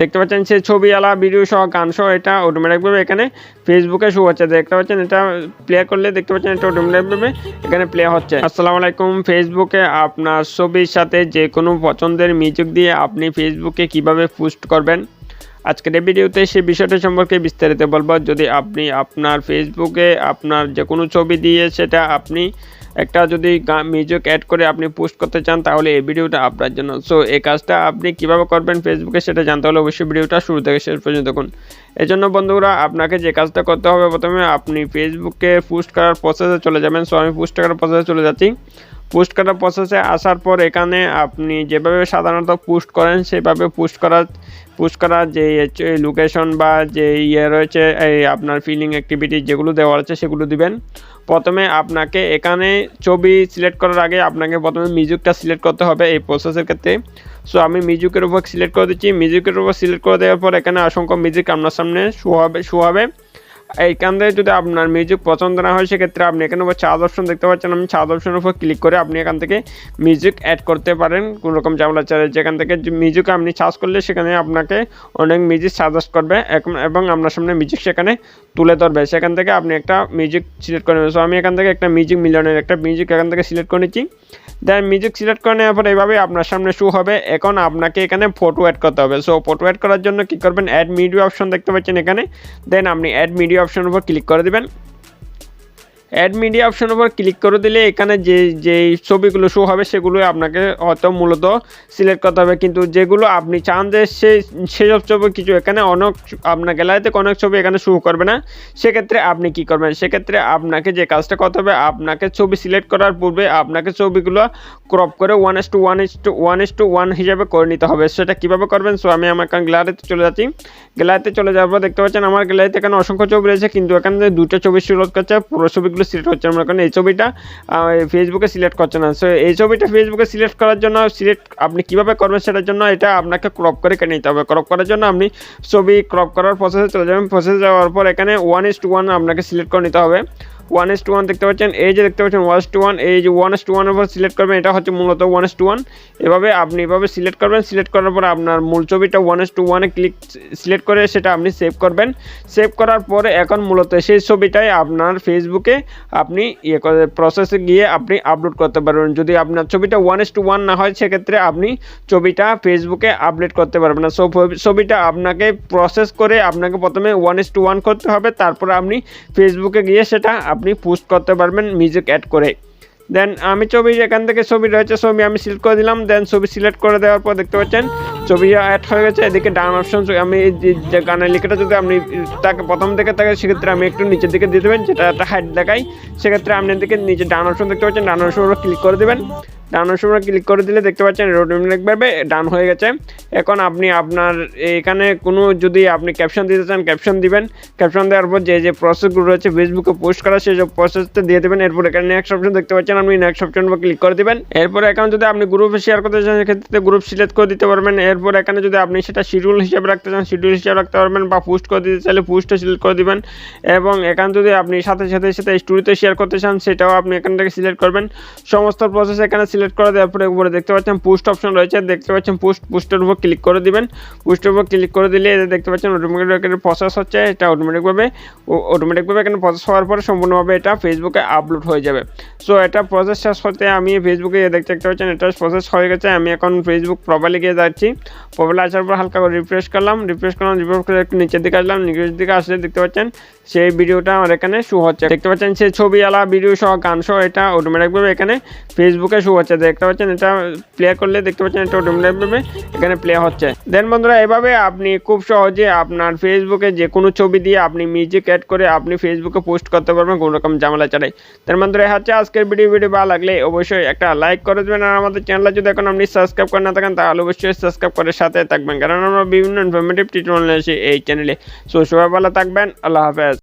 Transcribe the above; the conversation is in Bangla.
দেখতে পাচ্ছেন সে ছবি আলা ভিডিও সহ, গান সহ, এটা অটোমেটিকভাবে এখানে ফেসবুকে শো হচ্ছে। দেখতে পাচ্ছেন এটা প্লে করলে দেখতে পাচ্ছেন এটা অটোমেটিকভাবে এখানে প্লে হচ্ছে। আসসালামু আলাইকুম। ফেসবুকে আপনার ছবির সাথে যে কোনো পছন্দের মিউজিক দিয়ে আপনি ফেসবুকে কীভাবে পোস্ট করবেন? আজকের এই ভিডিওতে সেই বিষয়টা সম্পর্কে বিস্তারিত বলব। যদি আপনি আপনার ফেসবুকে আপনার যে কোনো ছবি দিয়ে সেটা আপনি একটা যদি মিউজিক অ্যাড করে আপনি পোস্ট করতে চান, তাহলে এই ভিডিওটা আপনার জন্য। সো এই কাজটা আপনি কীভাবে করবেন ফেসবুকে সেটা জানতে হলে অবশ্যই ভিডিওটা শুরু থেকে শেষ পর্যন্ত দেখুন। এই জন্য বন্ধুরা, আপনাকে যে কাজটা করতে হবে প্রথমে আপনি ফেসবুকে পোস্ট করার প্রসেসে চলে যাবেন। সো আমি পোস্ট করার প্রসেসে চলে যাচ্ছি। পোস্ট করার প্রসেসে আসার পর এখানে আপনি যেভাবে সাধারণত পোস্ট করেন, সেভাবে পোস্ট করার পোস্ট করার যে লোকেশন বা যে ইয়ে রয়েছে, এই আপনার ফিলিং অ্যাক্টিভিটি যেগুলো দেওয়া আছে সেগুলো দিবেন। প্রথমে আপনাকে এখানে ছবি সিলেক্ট করার আগে আপনাকে প্রথমে মিউজিকটা সিলেক্ট করতে হবে এই প্রসেসের ক্ষেত্রে। সো আমি মিউজিকের উপর সিলেক্ট করে দিচ্ছি। মিউজিকের উপর সিলেক্ট করে দেওয়ার পর এখানে অসংখ্য মিউজিক আপনার সামনে শো হবে শো হবে। এইখান থেকে যদি আপনার মিউজিক পছন্দ না হয়, সেক্ষেত্রে আপনি এখানে উপর চার্জ অপশন দেখতে পাচ্ছেন। আমি চার্জ অপশনের উপর ক্লিক করে আপনি এখান থেকে মিউজিক অ্যাড করতে পারেন। কোনো রকম ঝামেলা চালে যেখান থেকে মিউজিক আপনি চার্জ করলে সেখানে আপনাকে অনেক মিউজিক সাজেস্ট করবে। এবং আপনার সামনে মিউজিক সেখানে তুলে ধরবে। সেখান থেকে আপনি একটা মিউজিক সিলেক্ট করে নেবেন। সো আমি এখান থেকে একটা মিউজিক মিলিয়নের একটা মিউজিক এখান থেকে সিলেক্ট করে নিচ্ছি। দেন মিউজিক সিলেক্ট করে নেওয়ার পর এইভাবে আপনার সামনে শু হবে। এখন আপনাকে এখানে ফটো অ্যাড করতে হবে। সো ফটো অ্যাড করার জন্য কী করবেন? অ্যাড মিডিয়া অপশন দেখতে পাচ্ছেন এখানে। দেন আপনি অ্যাড মিডিয়া অপশনের উপর ক্লিক করে দেবেন। অ্যাড মিডিয়া অপশন উপর ক্লিক করে দিলে এখানে যে, যেই ছবিগুলো শো হবে সেগুলো আপনাকে হয়তো মূলত সিলেক্ট করতে হবে। কিন্তু যেগুলো আপনি চান যে সেই সেসব ছবি কিছু এখানে অনেক, আপনার গ্যালারিতে অনেক ছবি এখানে শো করবে না। সেক্ষেত্রে আপনি কি করবেন? সেক্ষেত্রে আপনাকে যে কাজটা করতে হবে, আপনাকে ছবি সিলেক্ট করার পূর্বে আপনাকে ছবিগুলো ক্রপ করে one is to one is to one is to one হিসাবে করে নিতে হবে। সেটা কীভাবে করবেন? সো আমি আমার গ্যালারিতে চলে যাচ্ছি। গ্যালারিতে চলে যাওয়ার পর দেখতে পাচ্ছেন আমার গ্যালারিতে এখানে অসংখ্য ছবি রয়েছে, কিন্তু এখানে দুটো ছবি সিলেক্ট করছে, পুরো ছবিগুলো সিলেক্ট হচ্ছে না। কারণ এই ছবিটা ফেসবুকে সিলেক্ট করছে না। সো এই ছবিটা ফেসবুকে সিলেক্ট করার জন্য সিলেক্ট আপনি কীভাবে করবেন সেটার জন্য এটা আপনাকে ক্রপ করে কেটে নিতে হবে। ক্রপ করার জন্য আপনি ছবি ক্রপ করার প্রসেসে চলে যাবেন। প্রসেসে যাওয়ার পর এখানে ওয়ান ইস টু ওয়ান আপনাকে সিলেক্ট করে নিতে হবে। ওয়ান এস টু ওয়ান দেখতে পাচ্ছেন, এই যে দেখতে পাচ্ছেন ওয়ান এস টু ওয়ান এই যে ওয়ান এস টু ওয়ানের উপর সিলেক্ট করবেন, এটা হচ্ছে মূলত ওয়ান এস টু ওয়ান এভাবে আপনি এভাবে সিলেক্ট করবেন সিলেক্ট করার পর আপনার মূল ছবিটা ওয়ান এস টু ওয়ানে ক্লিক সিলেক্ট করে সেটা আপনি সেভ করবেন। সেভ করার পরে এখন মূলত সেই ছবিটাই আপনার ফেসবুকে আপনি ইয়ে করে প্রসেসে গিয়ে আপনি আপলোড করতে পারবেন। যদি আপনার ছবিটা ওয়ান এস টু ওয়ান না হয়, সেক্ষেত্রে আপনি ছবিটা ফেসবুকে আপলোড করতে পারবেন না। সো ছবিটা আপনাকে প্রসেস করে আপনাকে প্রথমে ওয়ান এস টু ওয়ান করতে হবে, তারপর আপনি ফেসবুকে গিয়ে সেটা আপনি পোস্ট করতে পারবেন মিউজিক অ্যাড করে। দেন আমি ছবি এখান থেকে ছবি রয়েছে, ছবি আমি সিলেক্ট করে দিলাম। দেন ছবি সিলেক্ট করে দেওয়ার পর দেখতে পাচ্ছেন, ছবি অ্যাড হয়ে গেছে। এদিকে ডান অপশন আমি যে গানের লিখাটা যদি আপনি তাকে প্রথম থেকে থাকে সেক্ষেত্রে আমি একটু নিচের দিকে দিয়ে দেবেন, যেটা একটা হাইট দেখাই সেক্ষেত্রে আপনি এদিকে নিচে ডান অপশন দেখতে পাচ্ছেন, ডান অপশন ক্লিক করে দেবেন। ডান অপশনে ক্লিক করে দিলে দেখতে পাচ্ছেন রোডমিক পাবে ডান হয়ে গেছে। এখন আপনি আপনার, এখানে কোনো যদি আপনি ক্যাপশন দিতে চান ক্যাপশন দিবেন। ক্যাপশন দেওয়ার পর যে যে প্রসেসগুলো রয়েছে ফেসবুকে পোস্ট করা, সেই সব প্রসেসটা দিয়ে দেবেন। এরপর এখানে নেক্সট অপশন দেখতে পাচ্ছেন, আপনি নেক্সট অপশন উপর ক্লিক করে দেবেন। এরপর এখানে যদি আপনি গ্রুপে শেয়ার করতে চান, সেক্ষেত্রে গ্রুপ সিলেক্ট করে দিতে পারবেন। এরপর এখানে যদি আপনি সেটা শিডিউল হিসেবে রাখতে চান শিডিউল হিসেবে রাখতে পারবেন বা পোস্ট করে দিতে চাইলে পোস্টে সিলেক্ট করে দিবেন। এবং এখানে যদি আপনি সাথে সাথে সাথে স্টোরিতে শেয়ার করতে চান, সেটাও আপনি এখান থেকে সিলেক্ট করবেন। সমস্ত প্রসেস এখানে সিলেক্ট করে দেওয়ার পরে উপরে দেখতে পাচ্ছেন পোস্ট অপশন রয়েছে। দেখতে পাচ্ছেন পোস্ট পোস্টের উপর ক্লিক করে দিবেন। পোস্টের উপর ক্লিক করে দিলে দেখতে পাচ্ছেন অটোমেটিক এখানে প্রসেস হচ্ছে, এটা অটোমেটিকভাবে অটোমেটিকভাবে এখানে প্রসেস হওয়ার পরে সম্পূর্ণভাবে এটা ফেসবুকে আপলোড হয়ে যাবে। সো এটা প্রসেস শেষ হতে আমি ফেসবুকে দেখতে দেখতে পাচ্ছেন, এটা প্রসেস হয়ে গেছে, আমি এখন ফেসবুক প্রোফাইলে গিয়ে যাচ্ছি। প্রোফাইলে আসার পর হালকা করে রিফ্রেশ করলাম রিফ্রেশ করলাম রিফ্রেশ করে একটু নিচের দিকে আসলাম, নিচের দিকে আসলে দেখতে পাচ্ছেন, সেই ভিডিওটা আমার এখানে শো হচ্ছে। দেখতে পাচ্ছেন, সেই ছবি আলা ভিডিও সহ, গান সহ, এটা অটোমেটিকভাবে এখানে ফেসবুকে শো হচ্ছে। দেখতে পাচ্ছেন, এটা প্লে করলে দেখতে পাচ্ছেন, এটা অটোমেটিকভাবে এখানে প্লে হচ্ছে। দেন বন্ধুরা, এভাবে আপনি খুব সহজে আপনার ফেসবুকে যে কোনো ছবি দিয়ে আপনি মিউজিক অ্যাড করে আপনি ফেসবুকে পোস্ট করতে পারবেন কোনো রকম ঝামেলা ছাড়াই। তার বন্ধুরা হচ্ছে আজকের ভিডিও ভিডিও ভালো লাগলে অবশ্যই একটা লাইক করে দেবেন। আর আমাদের চ্যানেলটা যদি এখন আপনি সাবস্ক্রাইব করে না থাকেন, তাহলে অবশ্যই সাবস্ক্রাইব করে সাথে থাকবেন। কারণ আমরা বিভিন্ন ইনফরমেটিভ টিউটোরিয়াল এই চ্যানেলে সো সবাই ভালো থাকবেন। আল্লাহ হাফেজ।